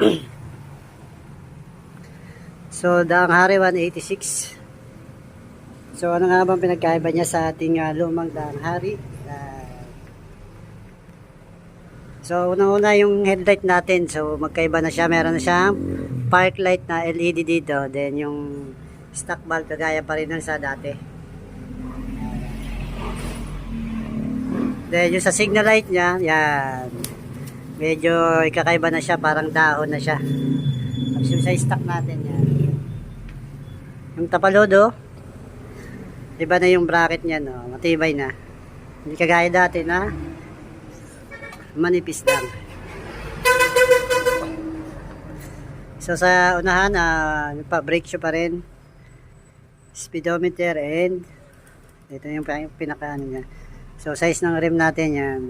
so, daang hari 186. So, ano nga bang pinagkaiba niya sa ating ah, lumang daang hari? Ah, so, unang-una yung headlight natin. So, magkaiba na siya. Meron na siyang park light na LED dito. Then, yung stock bulb kagaya pa rin nun sa dati. Then, yung sa signal light niya, yan. Medyo ikakaiba na siya. Parang dahon na siya. Tapos yung sa stock natin, yan. Yung tapalodo, iba na yung bracket niya, no? Matibay na. Hindi kagaya dati na manipis lang. So sa unahan, uh, pa brake shoe pa rin. Speedometer and ito yung pinaka ano niya. So size ng rim natin yan.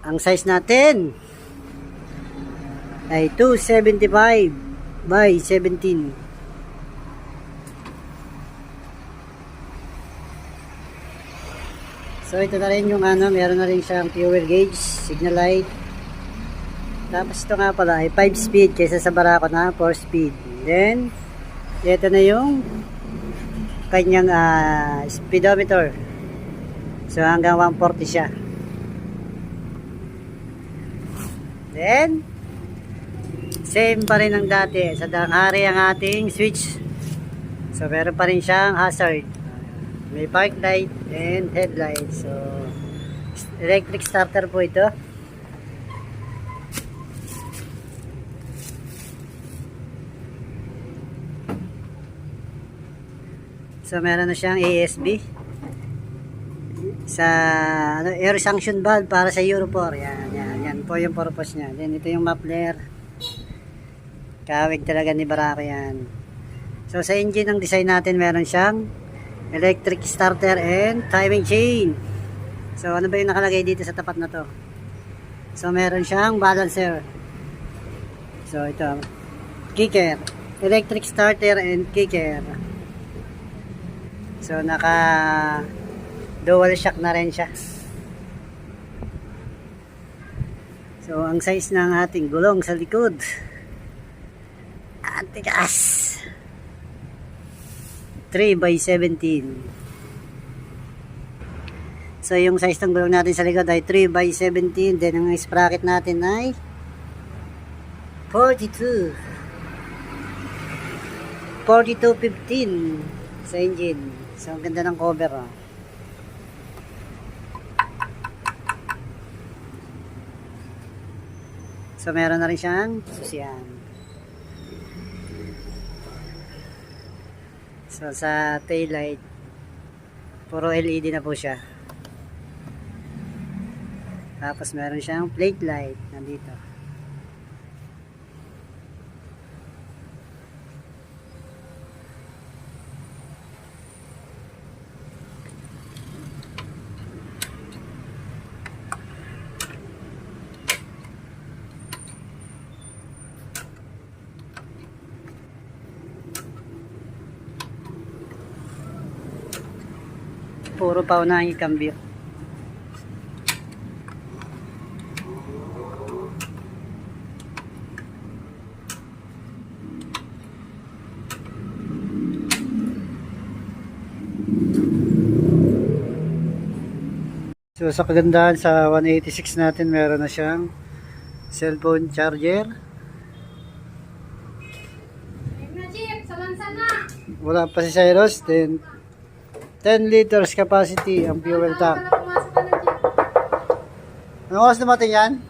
Ang size natin ay 275 by 17. So ito na rin yung ano, meron na rin siyang fuel gauge, signal light. Tapos ito nga pala ay 5 speed kaysa sa Barako na 4 speed. Then ito na yung kanyang ah, speedometer. So hanggang 140 siya. Then same pa rin ang dati. Sa danghari ang ating switch. So meron pa rin siyang hazard. May park light and headlight. So, electric starter po ito. So, meron na siyang ASB. Sa ano, air sanction valve para sa Euro 4. Yan, po yung purpose niya. Then, ito yung muffler. Kawig talaga ni Barako yan. So, sa engine ng design natin, meron siyang electric starter and timing chain. So ano ba yung nakalagay dito sa tapat na to? So meron siyang balancer. So ito, kicker, electric starter and kicker. So naka dual shock na rin siya. So ang size ng ating gulong sa likod. Ang tigas. 3 by 17. So, yung size ng gulong natin sa likod ay 3 by 17. Then, ang sprocket natin ay 42. 42.15 sa engine. So, ang ganda ng cover. Oh. So, meron na rin siyang susiyan. So sa tail puro LED na po siya. Tapos meron siyang plate light nandito. Puro paunahing kambyo. So sa kagandahan sa 186 natin meron na siyang cellphone charger. Wala pa si Cyrus. Then 10 liters capacity ang fuel tank. Anong oras dumating yan?